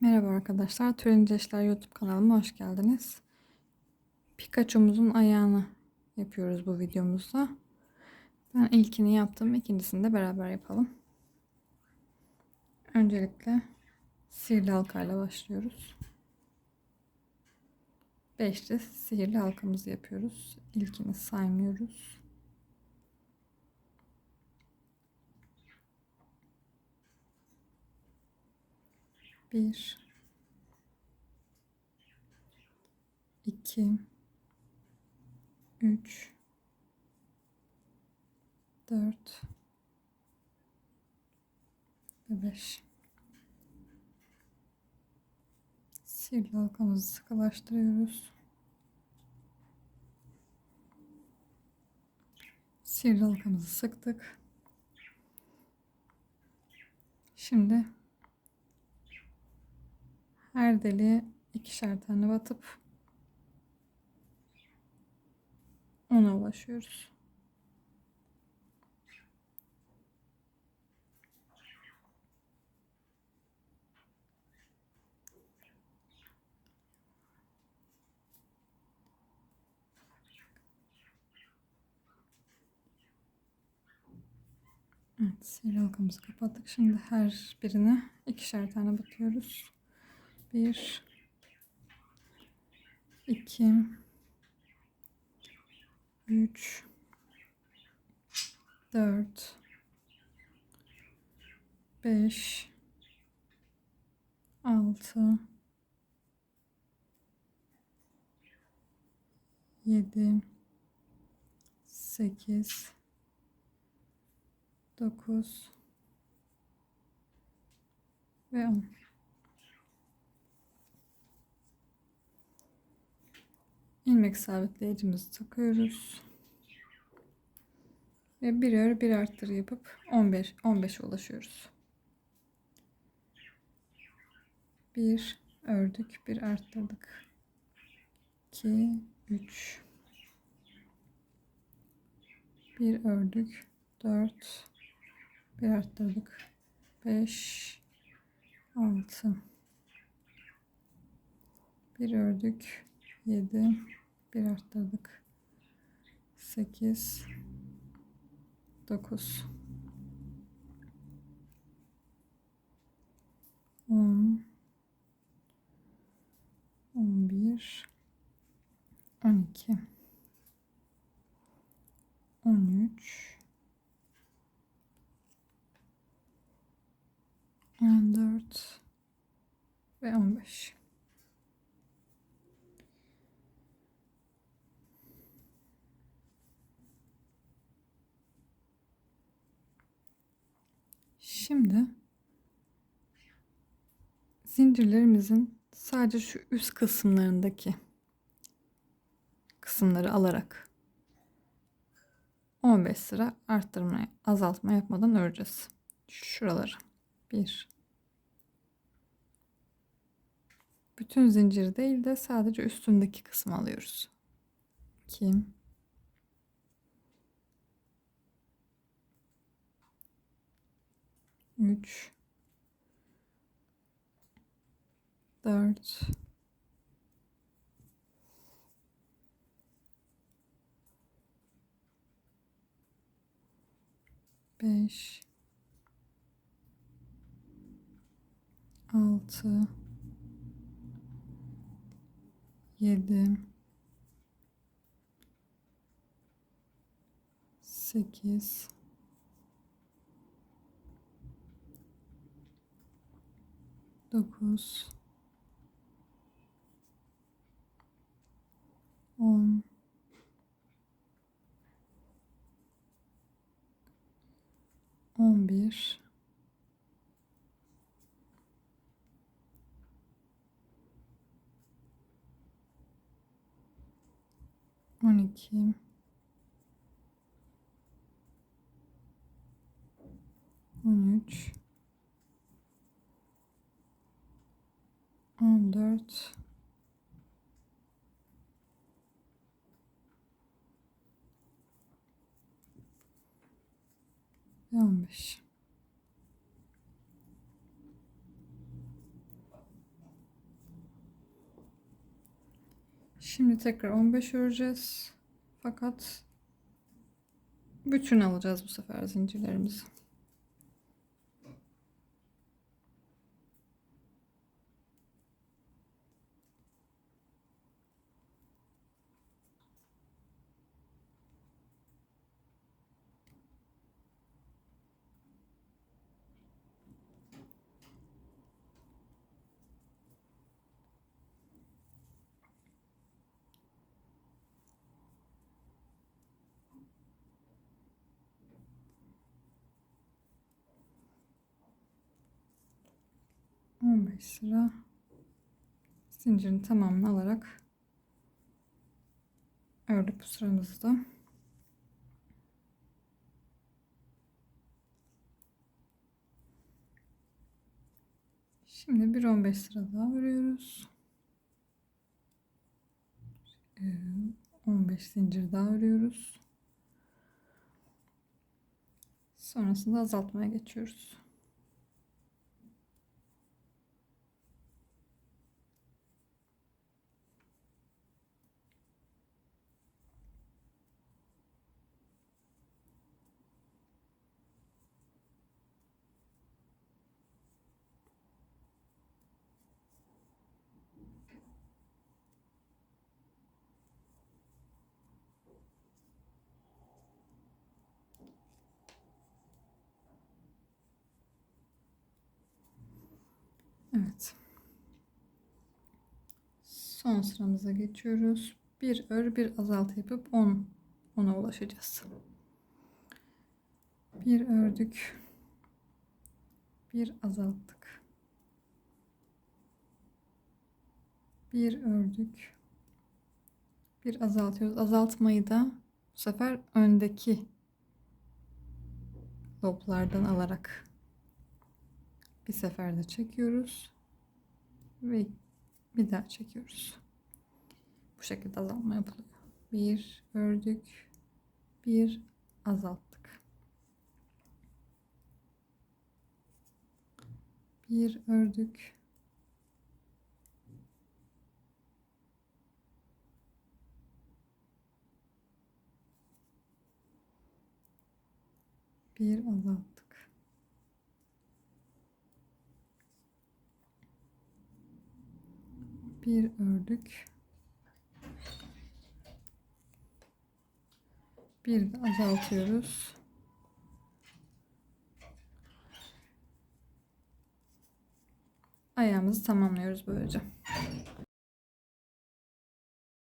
Merhaba arkadaşlar, İşler YouTube kanalıma hoş geldiniz. Pikachu'muzun ayağını yapıyoruz bu videomuzda. Ben ilkini yaptım, ikincisini de beraber yapalım. Öncelikle sihirli halkayla başlıyoruz. Beşli sihirli halkamızı yapıyoruz. İlkini saymıyoruz. Bir, iki, üç, dört ve beş. Sihirli halkamızı sıkılaştırıyoruz. Sihirli halkamızı sıktık. Şimdi her deliğe ikişer tane batıp ona ulaşıyoruz. Evet, sihirli halkamızı kapattık. Şimdi her birine ikişer tane batıyoruz. Bir, iki, üç, dört, beş, altı, yedi, sekiz, dokuz. Ve on. İlmek sabitleyicimizi takıyoruz. Ve bir ör bir arttır yapıp 15 15'e ulaşıyoruz. Bir ördük, bir arttırdık. 2 3 bir ördük, 4 bir arttırdık. 5 6 bir ördük, 7 bir arttırdık. 8 9 10 11 12 13 14 ve 15 Şimdi zincirlerimizin sadece şu üst kısımlarındaki kısımları alarak 15 sıra arttırma, azaltma yapmadan öreceğiz. Şuraları. 1 Bütün zinciri değil de sadece üstündeki kısmı alıyoruz. 2 3 4 5 6 7 8 9 10 11 12 13 14 15 Şimdi tekrar 15 öreceğiz. Fakat bütün alacağız bu sefer zincirlerimizi. On beş sıra zincirin tamamını alarak ördük bu sıramızda. Şimdi bir 15 sıra daha örüyoruz. Ee, 15 zincir daha örüyoruz. Sonrasında azaltmaya geçiyoruz. Evet. Son sıramıza geçiyoruz. Bir ör bir azaltı yapıp 10 10'a ulaşacağız. Bir ördük. Bir azalttık. Bir ördük. Bir azaltıyoruz. Azaltmayı da bu sefer öndeki loblardan alarak bir seferde çekiyoruz ve bir daha çekiyoruz. Bu şekilde azalma yapılıyor. Bir ördük, bir azalttık. Bir ördük. Bir azalttık. Bir ördük. Bir de azaltıyoruz. Ayağımızı tamamlıyoruz böylece.